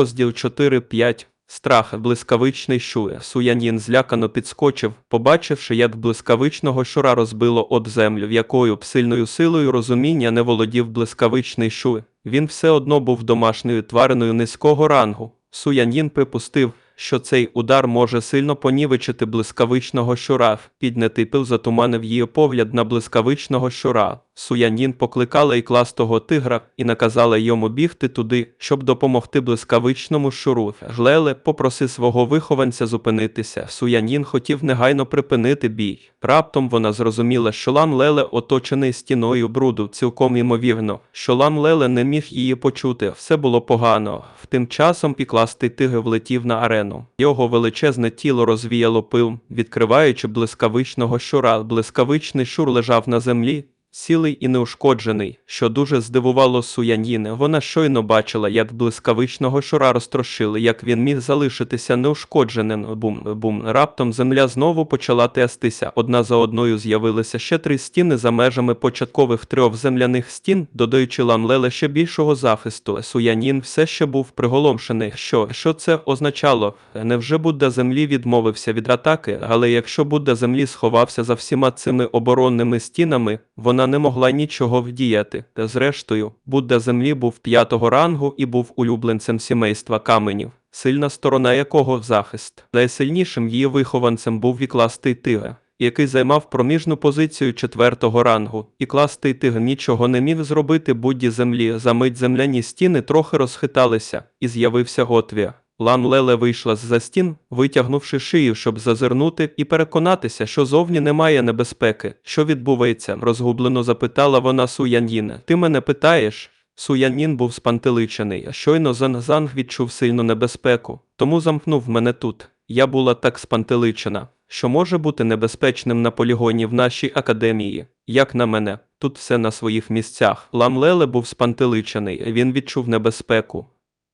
Розділ 4-5 Страх блискавичний щур. Суянін злякано підскочив, побачивши, як блискавичного щура розбило об землю, в якою б сильною силою розуміння не володів блискавичний щур. Він все одно був домашньою твариною низького рангу. Суянін припустив, що цей удар може сильно понівечити блискавичного щура. Піднятий пил затуманив її погляд на блискавичного щура. Суянін покликала ікластого тигра і наказала йому бігти туди, щоб допомогти блискавичному щуру. Глеле попроси свого вихованця зупинитися. Суянін хотів негайно припинити бій. Раптом вона зрозуміла, що лам Леле оточений стіною бруду, цілком ймовірно, що лам Леле не міг її почути. Все було погано. Тим часом пікластий тигр влетів на арену. Його величезне тіло розвіяло пил, відкриваючи блискавичного щура. Блискавичний щур лежав на землі, Сілий і неушкоджений, що дуже здивувало Суяніне. Вона щойно бачила, як блискавичного щура розтрошили, як він міг залишитися неушкодженим. Бум, бум. Раптом земля знову почала тестися. Одна за одною з'явилися ще три стіни за межами початкових трьох земляних стін, додаючи ламлеле ще більшого захисту. Суянін все ще був приголомшений. Що, що це означало? Невже Будда землі відмовився від атаки, але якщо Будда землі сховався за всіма цими оборонними стінами, вона не могла нічого вдіяти. Та зрештою, Будда землі був п'ятого рангу і був улюбленцем сімейства каменів, сильна сторона якого захист. Найсильнішим її вихованцем був вікластий тигр, який займав проміжну позицію четвертого рангу, і кластий тигр нічого не міг зробити Будді землі. За мить земляні стіни трохи розхиталися, і з'явився Готвія. Лан Леле вийшла з-за стін, витягнувши шию, щоб зазирнути і переконатися, що зовні немає небезпеки. Що відбувається? розгублено запитала вона Суяньїна. Ти мене питаєш? Суянін був спантеличений, а щойно Занзанг відчув сильну небезпеку, тому замкнув мене тут. Я була так спантеличена, що може бути небезпечним на полігоні в нашій академії. Як на мене, тут все на своїх місцях. Лам Леле був спантеличений, він відчув небезпеку.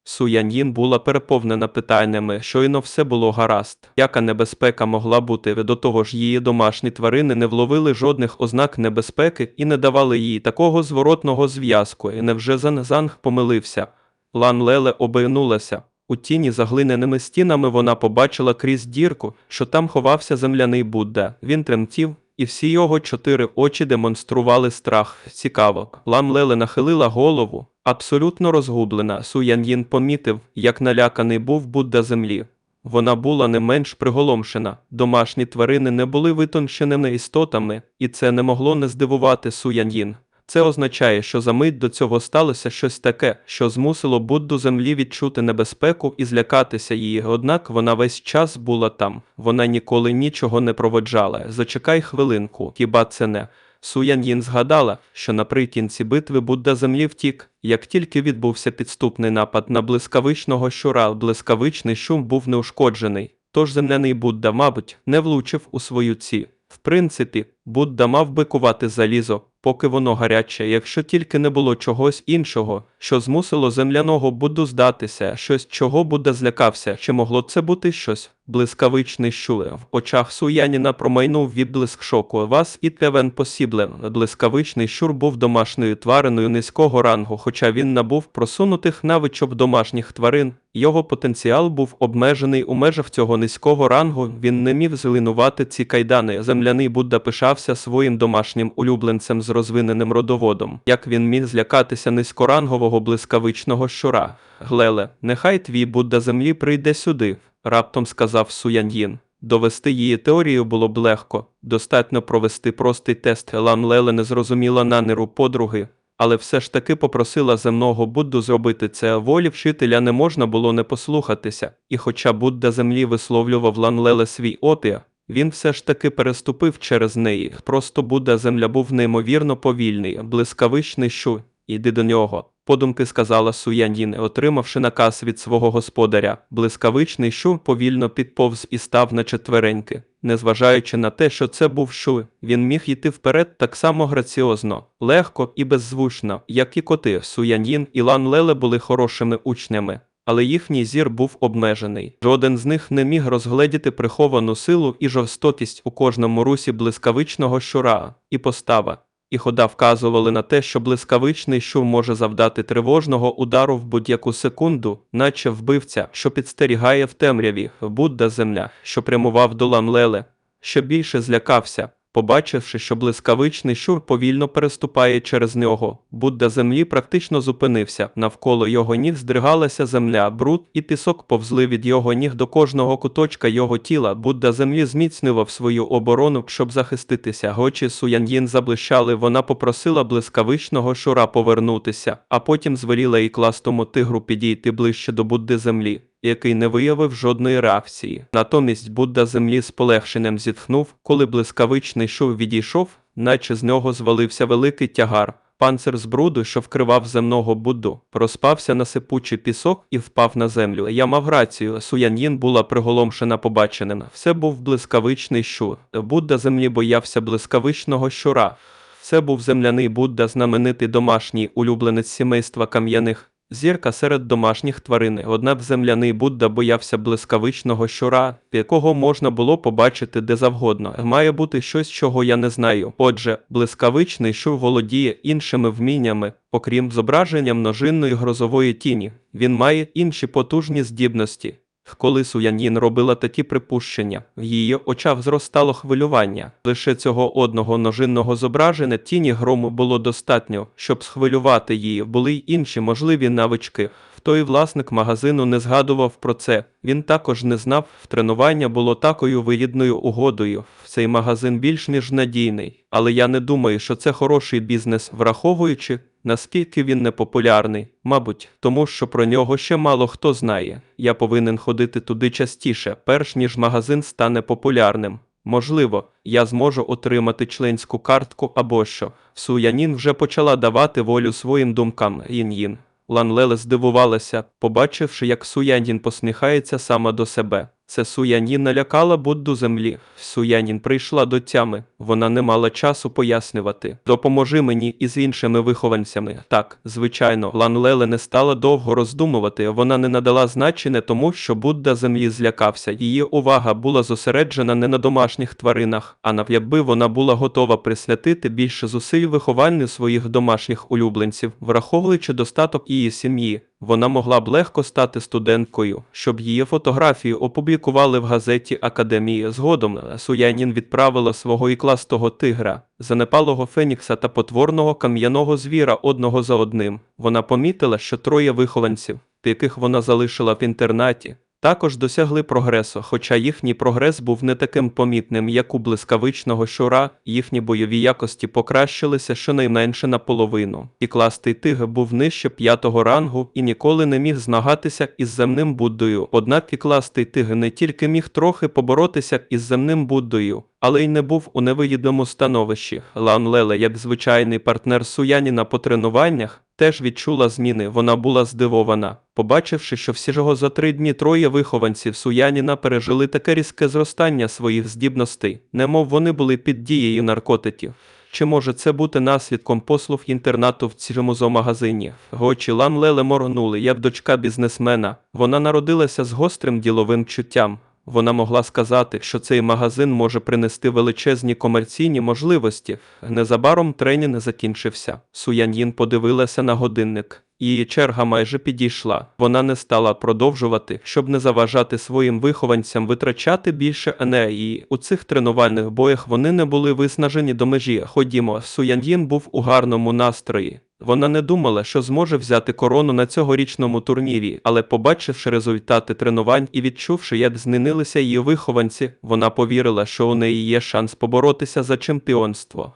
Суяньїн була переповнена питаннями, щойно все було гаразд. Яка небезпека могла бути, до того ж її домашні тварини не вловили жодних ознак небезпеки і не давали їй такого зворотного зв'язку, і невже Занзанг помилився. Лан Леле обернулася. У тіні за глиняними стінами вона побачила крізь дірку, що там ховався земляний Будда. Він тремтів, і всі його чотири очі демонстрували страх. Цікаво. Лам Леле нахилила голову, абсолютно розгублена. Суян'їн помітив, як наляканий був Будда землі. Вона була не менш приголомшена. Домашні тварини не були витонченими істотами, і це не могло не здивувати Суян'їн. Це означає, що за мить до цього сталося щось таке, що змусило Будду землі відчути небезпеку і злякатися її. Однак вона весь час була там. Вона ніколи нічого не проводжала. Зачекай хвилинку, хіба це не. Суян'їн згадала, що наприкінці битви Будда землі втік, як тільки відбувся підступний напад на блискавичного щура, блискавичний шум був неушкоджений, тож земляний Будда, мабуть, не влучив у свою ці. В принципі, Будда мав би кувати залізо, поки воно гаряче, якщо тільки не було чогось іншого, що змусило земляного Будду здатися, щось, чого Будда злякався, чи могло це бути щось? Блискавичний щуле. В очах Суяніна промайнув відблиск шоку. Вас і Тевен посібле. Блискавичний щур був домашньою твариною низького рангу, хоча він набув просунутих навичок домашніх тварин. Його потенціал був обмежений у межах цього низького рангу. Він не міг злинувати ці кайдани. Земляний Будда пишався своїм домашнім улюбленцем з розвиненим родоводом. Як він міг злякатися низькорангового блискавичного щура? Глеле, нехай твій Будда землі прийде сюди, раптом сказав Суяньїн. Довести її теорію було б легко, достатньо провести простий тест. Лам Леле не зрозуміла нанеру подруги, але все ж таки попросила земного Будду зробити це. Волі вчителя не можна було не послухатися, і хоча Будда землі висловлював Лан Леле свій опір, він все ж таки переступив через неї. Просто Будда земля був неймовірно повільний, блискавичний щу. Іди до нього. Подумки сказала Суянін, отримавши наказ від свого господаря. Блискавичний шу повільно підповз і став на четвереньки. Незважаючи на те, що це був шу, він міг йти вперед так само граціозно, легко і беззвучно, як і коти. Суянін і Лан Леле були хорошими учнями. Але їхній зір був обмежений. Жоден з них не міг розгледіти приховану силу і жорстокість у кожному русі блискавичного щура, і постава, і хода вказували на те, що блискавичний шум може завдати тривожного удару в будь-яку секунду, наче вбивця, що підстерігає в темряві, Будда земля, що прямував до Ламлеле, що більше злякався, побачивши, що блискавичний щур повільно переступає через нього. Будда землі практично зупинився. Навколо його ніг здригалася земля, бруд і пісок повзли від його ніг до кожного куточка його тіла. Будда землі зміцнював свою оборону, щоб захиститися. Очі Суян'їн заблищали. Вона попросила блискавичного шура повернутися, а потім звеліла і кластому тигру підійти ближче до Будди землі який не виявив жодної реакції. Натомість Будда землі з полегшенням зітхнув, коли блискавичний шур відійшов, наче з нього звалився великий тягар. Панцир з бруду, що вкривав земного Будду, розпався на сипучий пісок і впав на землю. Я мав рацію, Суян'їн була приголомшена побаченим. Все був блискавичний щур. Будда землі боявся блискавичного щура. Це був земляний Будда, знаменитий домашній улюбленець сімейства кам'яних. Зірка серед домашніх тварин. Однак земляний Будда боявся блискавичного щура, якого можна було побачити де завгодно. Має бути щось, чого я не знаю. Отже, блискавичний щур володіє іншими вміннями, окрім зображення множинної грозової тіні. Він має інші потужні здібності. Коли Суянін робила такі припущення, в її очах зростало хвилювання. Лише цього одного ножинного зображення тіні грому було достатньо, щоб схвилювати її. Були й інші можливі навички. Той власник магазину не згадував про це. Він також не знав, тренування було такою вигідною угодою. Цей магазин більш ніж надійний. Але я не думаю, що це хороший бізнес, враховуючи, наскільки він непопулярний. Мабуть, тому що про нього ще мало хто знає. Я повинен ходити туди частіше, перш ніж магазин стане популярним. Можливо, я зможу отримати членську картку або що. Суянін вже почала давати волю своїм думкам. Їн-їн. Ланлеле здивувалася, побачивши, як Суянін посміхається сама до себе. Це Суянін налякала Будду землі. Суянін прийшла до тями. Вона не мала часу пояснювати. Допоможи мені із іншими вихованцями. Так, звичайно, Ланлеле не стала довго роздумувати. Вона не надала значення тому, що Будда землі злякався. Її увага була зосереджена не на домашніх тваринах, а на вона була готова присвятити більше зусиль вихованню своїх домашніх улюбленців, враховуючи достаток її сім'ї. Вона могла б легко стати студенткою, щоб її фотографію опублікували в газеті Академії. Згодом Суянін відправила свого ікластого тигра, занепалого фенікса та потворного кам'яного звіра одного за одним. Вона помітила, що троє вихованців, яких вона залишила в інтернаті, також досягли прогресу, хоча їхній прогрес був не таким помітним, як у блискавичного щура, їхні бойові якості покращилися щонайменше наполовину. І кластий тиг був нижче п'ятого рангу і ніколи не міг змагатися із земним Буддою. Однак і кластий тиг не тільки міг трохи поборотися із земним Буддою, але й не був у невигідному становищі. Лан Леле, як звичайний партнер Суяніна по тренуваннях, теж відчула зміни. Вона була здивована, побачивши, що всього за три дні троє вихованців Суяніна пережили таке різке зростання своїх здібностей, немов вони були під дією наркотиків. Чи може це бути наслідком послуг інтернату в цьому зоомагазині? Очі Лан Леле моргнули, як дочка бізнесмена. Вона народилася з гострим діловим чуттям. Вона могла сказати, що цей магазин може принести величезні комерційні можливості. Незабаром тренінг закінчився. Суян'їн подивилася на годинник. Її черга майже підійшла. Вона не стала продовжувати, щоб не заважати своїм вихованцям витрачати більше енергії. У цих тренувальних боях вони не були виснажені до межі. Ходімо, Суян'їн був у гарному настрої. Вона не думала, що зможе взяти корону на цьогорічному турнірі, але побачивши результати тренувань і відчувши, як змінилися її вихованці, вона повірила, що у неї є шанс поборотися за чемпіонство.